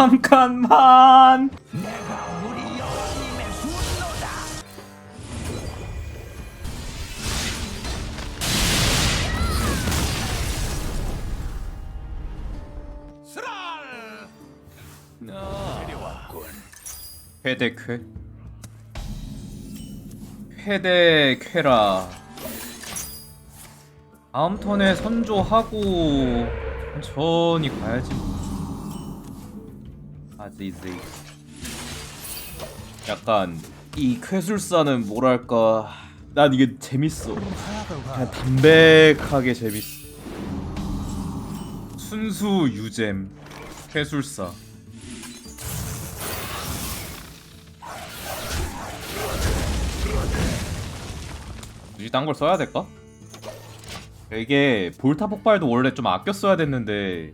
잠깐만. 회대쾌 회대쾌라. 다음 턴에 선조하고 천천히 가야지 아지지 약간 이 쾌술사는 뭐랄까 난 이게 재밌어. 그냥 담백하게 재밌어. 순수 유잼 쾌술사. 굳이 딴 걸 써야 될까? 이게 볼타 폭발도 원래 좀 아껴 써야 됐는데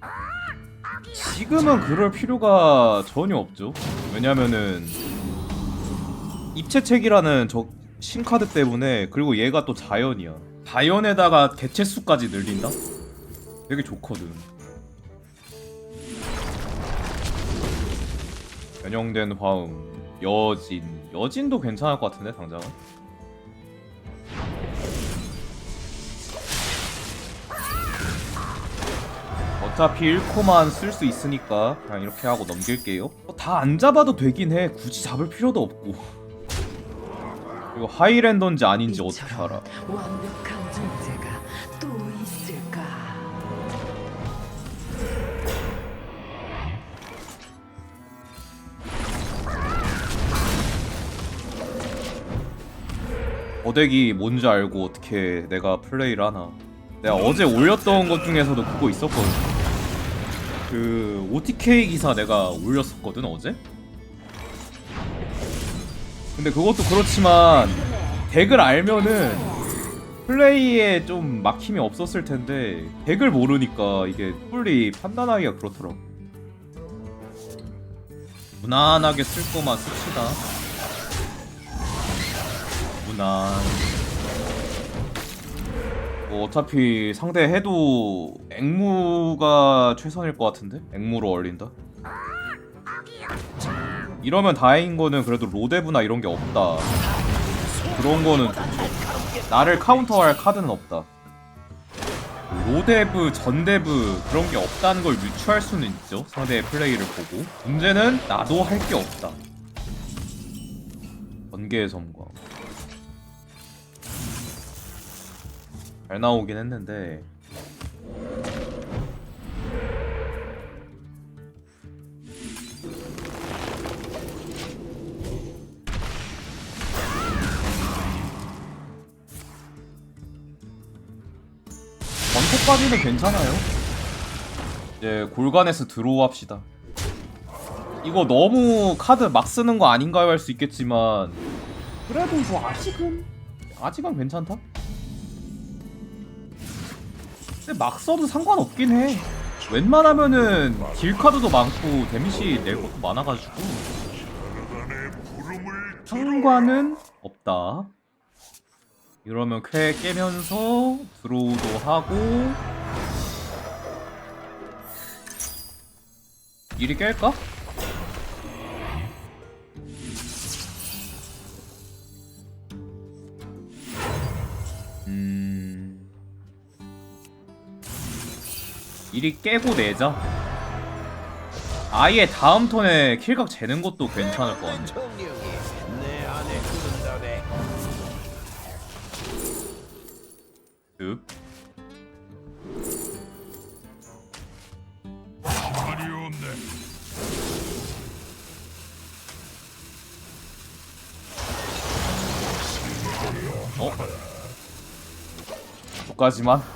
지금은 그럴 필요가 전혀 없죠. 왜냐면은 입체책이라는 저 신카드 때문에 그리고 얘가 또 자연이야. 자연에다가 개체수까지 늘린다? 되게 좋거든. 변형된 화음 여진. 여진도 괜찮을 것 같은데 당장은 어차피 1코만 쓸 수 있으니까 그냥 이렇게 하고 넘길게요. 다 안 잡아도 되긴 해. 굳이 잡을 필요도 없고. 이거 하이랜더인지 아닌지 어떻게 알아? 완벽한 존재가 또 있을까? 어덱이 뭔지 알고 어떻게 내가 플레이를 하나? 내가 어제 올렸던 것 중에서도 그거 있었거든 그 OTK 기사 내가 올렸었거든 어제? 근데 그것도 그렇지만 덱을 알면은 플레이에 좀 막힘이 없었을 텐데 덱을 모르니까 이게 fully 판단하기가 그렇더라고. 무난하게 쓸 거만 씁시다. 무난 뭐 어차피 상대 해도 앵무가 최선일 것 같은데? 앵무로 얼린다? 이러면 다행인 거는 그래도 로데브나 이런 게 없다. 그런 거는 좋죠 나를 카운터할 카드는 없다. 로데브, 전데브 그런 게 없다는 걸 유추할 수는 있죠. 상대의 플레이를 보고. 문제는 나도 할 게 없다. 번개의 섬과 잘 나오긴 했는데. 번토까지는 괜찮아요. 이제 골간에서 합시다. 이거 너무 카드 막 쓰는 거 아닌가요? 할 수 있겠지만. 그래도 뭐 아직은? 아직은 괜찮다 근데 막 써도 상관없긴 해. 웬만하면은 딜 카드도 많고 데미지 낼 것도 많아가지고 상관은 없다. 이러면 쾌 깨면서 드로우도 하고 이리 깰까? 이리 깨고 내자. 아예 다음 턴에 킬각 재는 것도 괜찮을 것 같네. 득. 어? 여기까지만.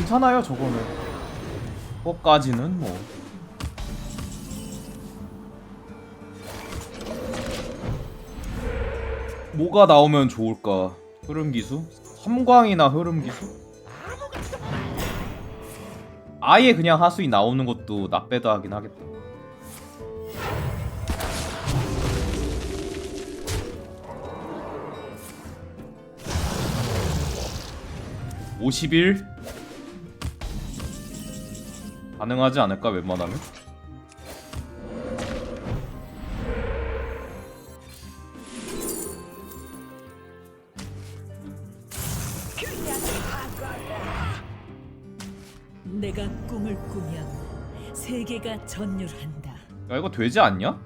괜찮아요, 저거는. 그거까지는 뭐. 뭐가 나오면 좋을까? 흐름 기수? 섬광이나 흐름 기수? 아예 그냥 하수이 나오는 것도 나빼다 하긴 하겠다. 51 가능하지 않을까 웬만하면 내가 꿈을 꾸면 세계가 전율한다. 야 이거 되지 않냐?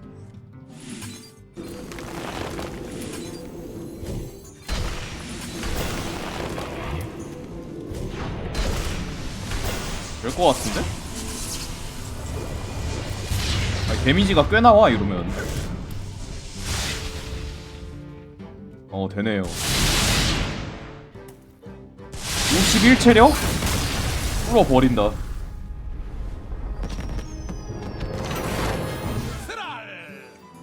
될 것 같은데? 데미지가 꽤 나와 이러면. 어 되네요. 51체력? 뚫어버린다.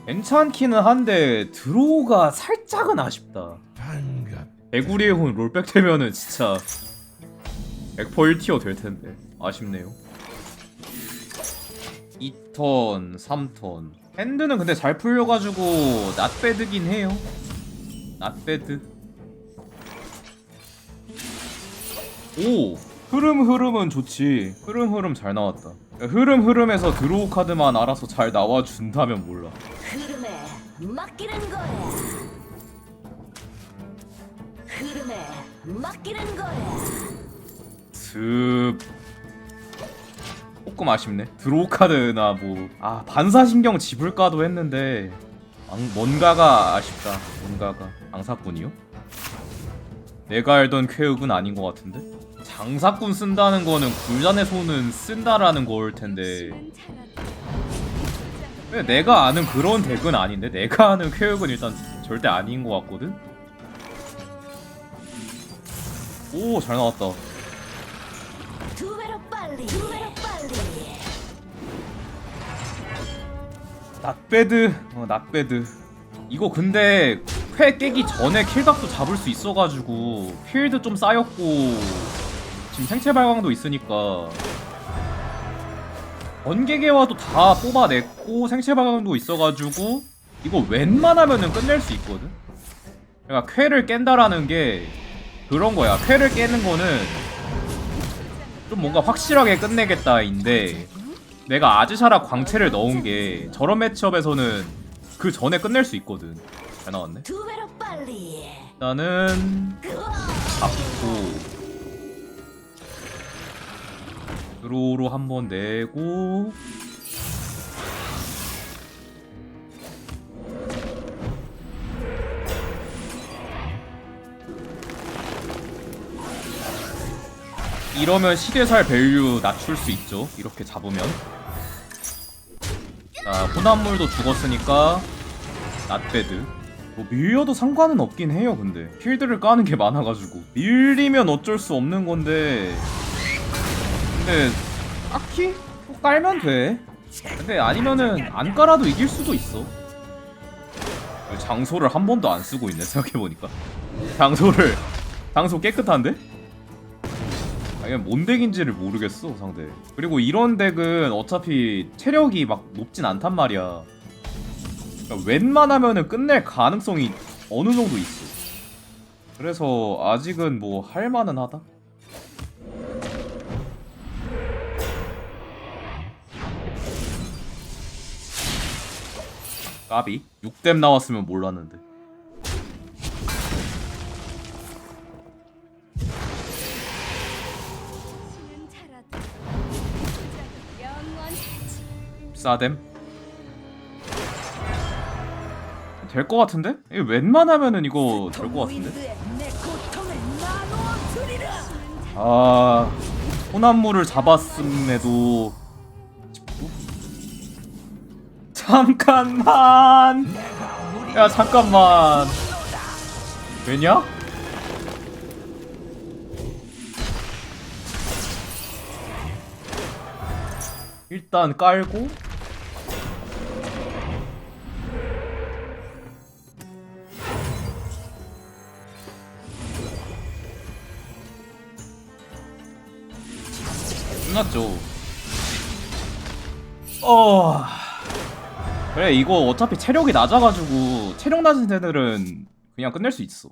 괜찮기는 한데 드로우가 살짝은 아쉽다. 반갑. 개구리의 혼 롤백 되면은 진짜 100% 1티어 될 텐데. 아쉽네요 2턴 3턴 핸드는 근데 잘 풀려가지고 낫배드긴 해요. 낫배드 오! 흐름 흐름은 좋지. 흐름 흐름 잘 나왔다. 흐름 흐름에서 드로우 카드만 알아서 잘 나와준다면 몰라. 흐름에 맡기는 거야. 흐름에 맡기는 거야. 슥 조금 아쉽네. 드로우 카드나 뭐 아 반사신경 집을까도 했는데 앙- 뭔가가 아쉽다. 뭔가가. 장사꾼이요? 내가 알던 쾌흑은 아닌 것 같은데? 장사꾼 쓴다는 거는 굴단의 손은 쓴다라는 걸 텐데. 왜 내가 아는 그런 덱은 아닌데? 내가 아는 쾌흑은 일단 절대 아닌 것 같거든? 오 잘 나왔다. 두 배로 빨리. 두 배로 낫배드 어 낫배드. 이거 근데 회 깨기 전에 킬각도 잡을 수 있어가지고 필드 좀 쌓였고 지금 생체 발광도 있으니까 번개개와도 다 뽑아냈고 생체 발광도 있어가지고 이거 웬만하면은 끝낼 수 있거든? 그러니까 쾌를 깬다라는 게 그런 거야. 쾌를 깨는 거는 좀 뭔가 확실하게 끝내겠다인데 내가 아즈샤라 광채를 넣은 게 저런 매치업에서는 그 전에 끝낼 수 있거든. 잘 나왔네. 일단은. 잡고 드로우로 한번 내고 이러면 시대살 밸류 낮출 수 있죠. 이렇게 잡으면. 자, 혼합물도 죽었으니까 낫배드. 뭐 밀려도 상관은 없긴 해요, 근데. 필드를 까는 게 많아가지고. 밀리면 어쩔 수 없는 건데. 근데 딱히 또 깔면 돼. 근데 아니면은 안 깔아도 이길 수도 있어. 장소를 한 번도 안 쓰고 있네 생각해보니까 장소를 장소 깨끗한데? 뭔 덱인지를 모르겠어 상대. 그리고 이런 덱은 어차피 체력이 막 높진 않단 말이야. 그러니까 웬만하면은 끝낼 가능성이 어느 정도 있어. 그래서 아직은 뭐 할만은 하다? 까비? 6댐 나왔으면 몰랐는데 싸댐 될 것 같은데? 이거 웬만하면은 이거 될 것 같은데? 아 혼합물을 잡았음에도 잠깐만 야 잠깐만 왜냐? 일단 깔고 끝났죠. 어. 그래 이거 어차피 체력이 낮아가지고 체력 낮은 애들은 그냥 끝낼 수 있어.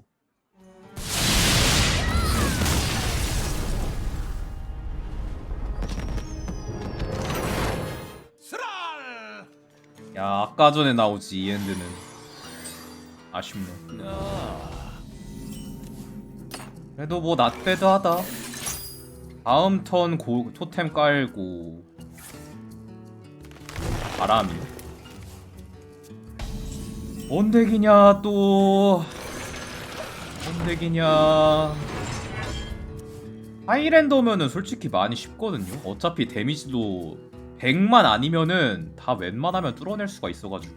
아까 전에 나오지 이 엔드는. 아쉽네. 그래도 뭐 낫배드 하다. 다음 턴 고, 토템 깔고. 바람이. 뭔 덱이냐 또. 뭔 덱이냐. 하이랜더면은 솔직히 많이 쉽거든요. 어차피 데미지도 100만 아니면은 다 웬만하면 뚫어낼 수가 있어가지고.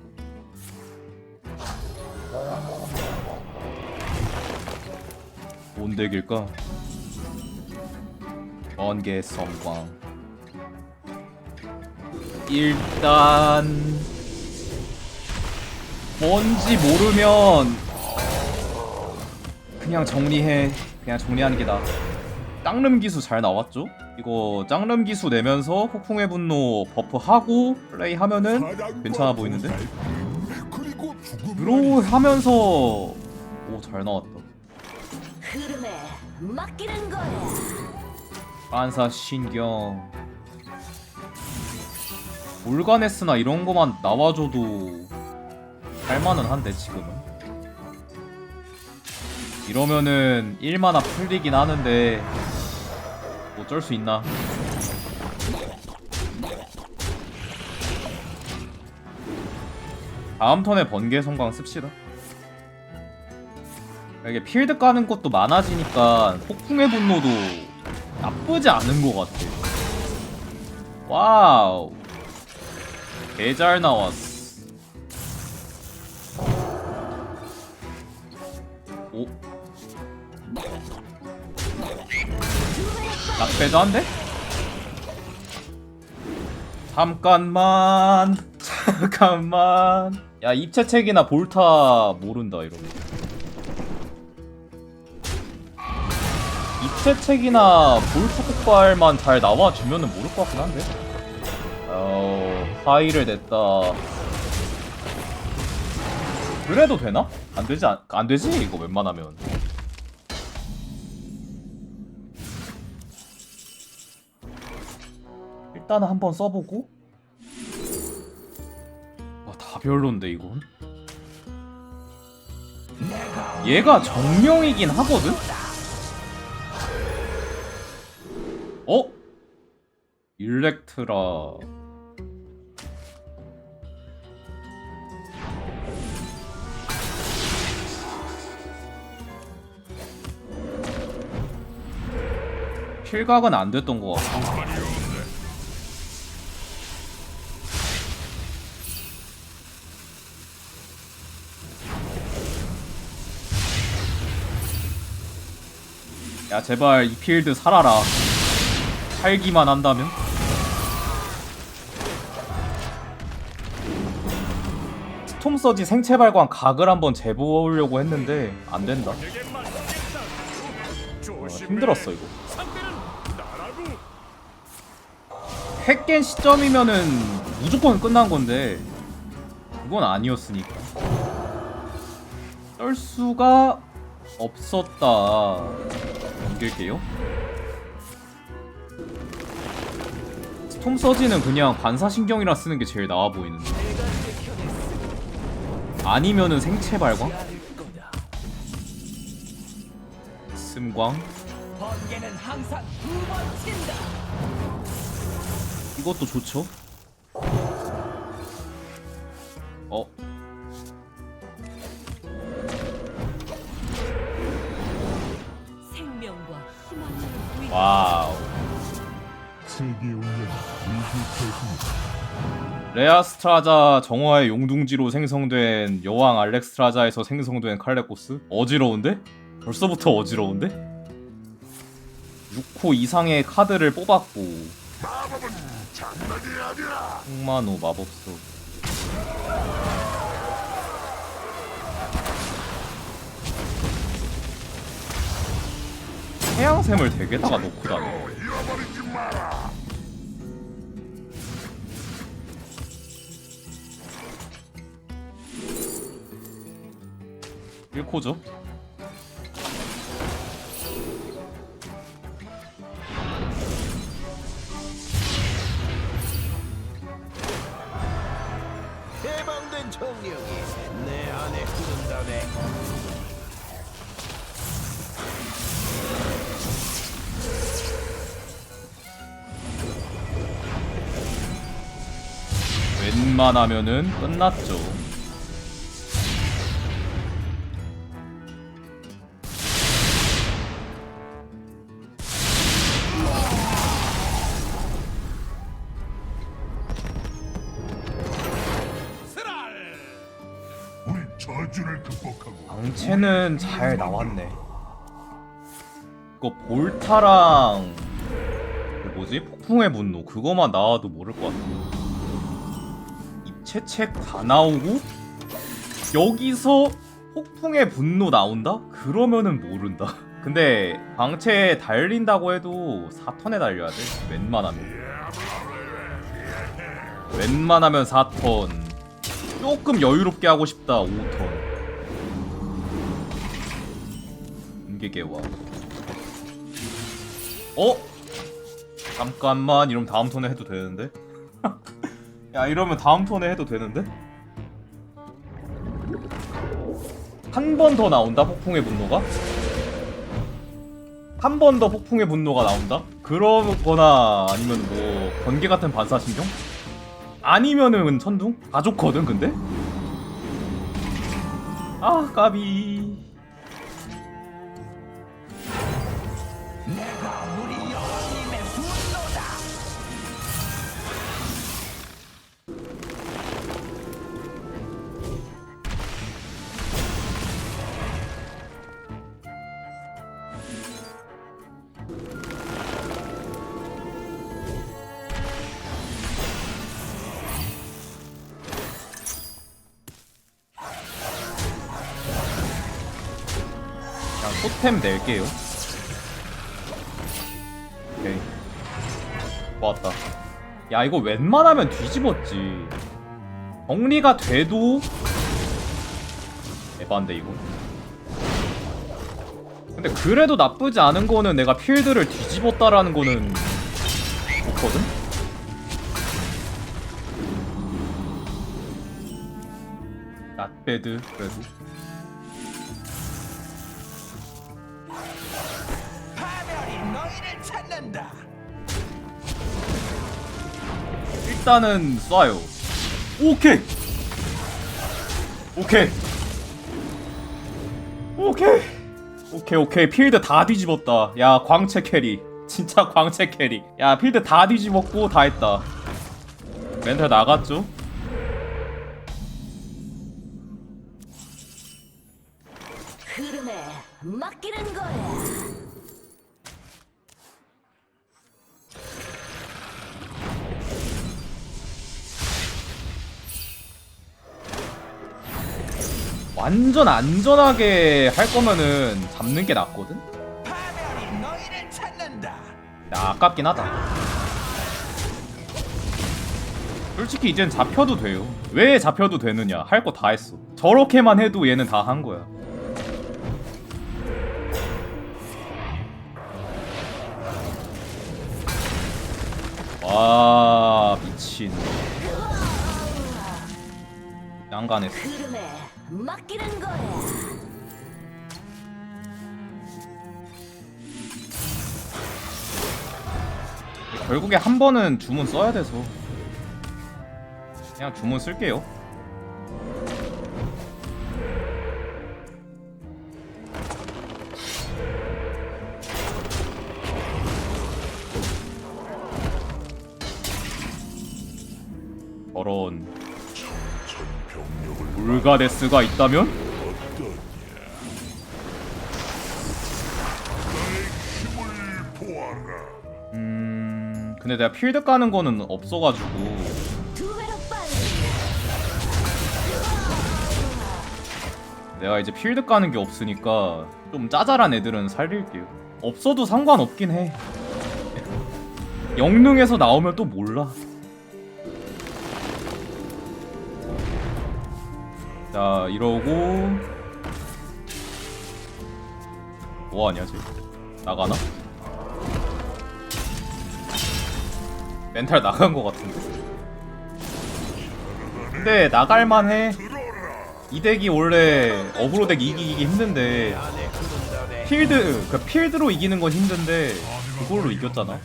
뭔 덱일까? 번개 섬광. 일단 뭔지 모르면 그냥 정리해. 그냥 정리하는 게 나아 짱름 기수 잘 나왔죠? 이거 짱름 기수 내면서 폭풍의 분노 버프하고 플레이 하면은 괜찮아 보이는데? 드로우 하면서 오 잘 나왔다. 반사 신경 올가네스나 이런 거만 나와줘도 할만은 한데 지금은 이러면은 1만화 풀리긴 하는데 어쩔 수 있나 다음 턴에 번개 성광 씁시다 이게 필드 까는 것도 많아지니까 폭풍의 분노도 나쁘지 않은 것 같아. 와우. 개 잘 나왔어. 낙배도 한데? 잠깐만. 잠깐만. 야, 입체책이나 볼타 모른다, 이러면. 입체책이나 볼트 폭발만 잘 나와주면은 모를 것 같긴 한데. 어, 하이를 냈다. 그래도 되나? 안 되지 안, 안 되지 이거 웬만하면. 일단은 한번 써보고. 와, 다 별론데 이건. 얘가 정명이긴 하거든. 어? 일렉트라 필각은 안 됐던 것 같고 야 제발 이 필드 살아라 살기만 한다면? 스톰 서지 생체 발광 각을 한번 재보려고 했는데 안 된다. 내게 맞서겠다. 어, 조심해. 힘들었어 이거. 핵깬 시점이면은 무조건 끝난 건데 그건 아니었으니까. 쩔 수가 없었다. 넘길게요. 스톰 서지는 그냥 반사신경이라 쓰는 게 제일 나아 보이는데. 아니면은 생체 발광? 친다. 이것도 좋죠. 어? 와우. 위기 레아 스트라자 정화의 용둥지로 생성된 여왕 알렉스트라자에서 생성된 칼레코스? 어지러운데? 벌써부터 어지러운데? 6호 이상의 카드를 뽑았고 홍만호 마법소 해양샘을 덱에다가 놓고 다녀 일코죠 돼. 웬만하면은 끝났죠. 우리 저주 를 극복하고 방채는 잘 나왔네. 이거 볼타랑 그 뭐지 폭풍의 분노 그거만 나와도 모를 것 같아. 입체책 다 나오고 여기서 폭풍의 분노 나온다? 그러면은 모른다. 근데 방채 달린다고 해도 4턴에 달려야 돼. 웬만하면. 웬만하면 4턴. 조금 여유롭게 하고 싶다 5턴. 인계개와 어? 잠깐만 이러면 다음 턴에 해도 되는데? 야 이러면 다음 턴에 해도 되는데? 한 번 더 나온다 폭풍의 분노가? 한 번 더 폭풍의 분노가 나온다? 그러거나 아니면 뭐 번개 같은 반사신경? 아니면은 천둥? 다 좋거든 근데? 아 까비 토템 낼게요. 오케이. 좋았다. 야, 이거 웬만하면 뒤집었지. 정리가 돼도 에반데 이거. 근데 그래도 나쁘지 않은 거는 내가 필드를 뒤집었다라는 거는 좋거든? 낫배드 그래도 찾는다. 일단은 쏴요. 오케이. 오케이. 오케이. 오케이 오케이 필드 다 뒤집었다. 야 광채 캐리. 진짜 광채 캐리. 야 필드 다 뒤집었고 다 했다. 멘탈 나갔죠? 흐름에 맡기는 거야. 완전 안전하게 할 거면은 잡는 게 낫거든. 야, 아깝긴 하다. 솔직히 이젠 잡혀도 돼요. 왜 잡혀도 되느냐? 할 거 다 했어. 저렇게만 해도 얘는 다 한 거야. 와 미친. 양간했어. 맡기는 거야. 결국에 한 번은 주문 써야 돼서 그냥 주문 쓸게요. 울가데스가 있다면 음 근데 내가 필드 까는 거는 없어가지고. 내가 이제 필드 까는 게 없으니까 좀 짜잘한 애들은 살릴게요. 없어도 상관없긴 해. 영능에서 나오면 또 몰라. 자 이러고 뭐하냐 쟤 나가나? 멘탈 나간 것 같은데 근데 나갈만해 이 덱이 원래 어그로 덱 이기기 힘든데 필드 그 필드로 이기는 건 힘든데 그걸로 이겼잖아.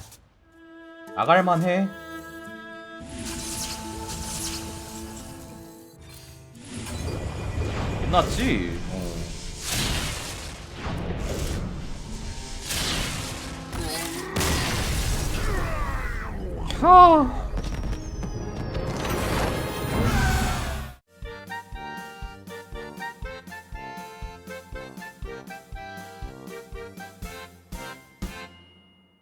나갈만해. 끝났지. 어. 하.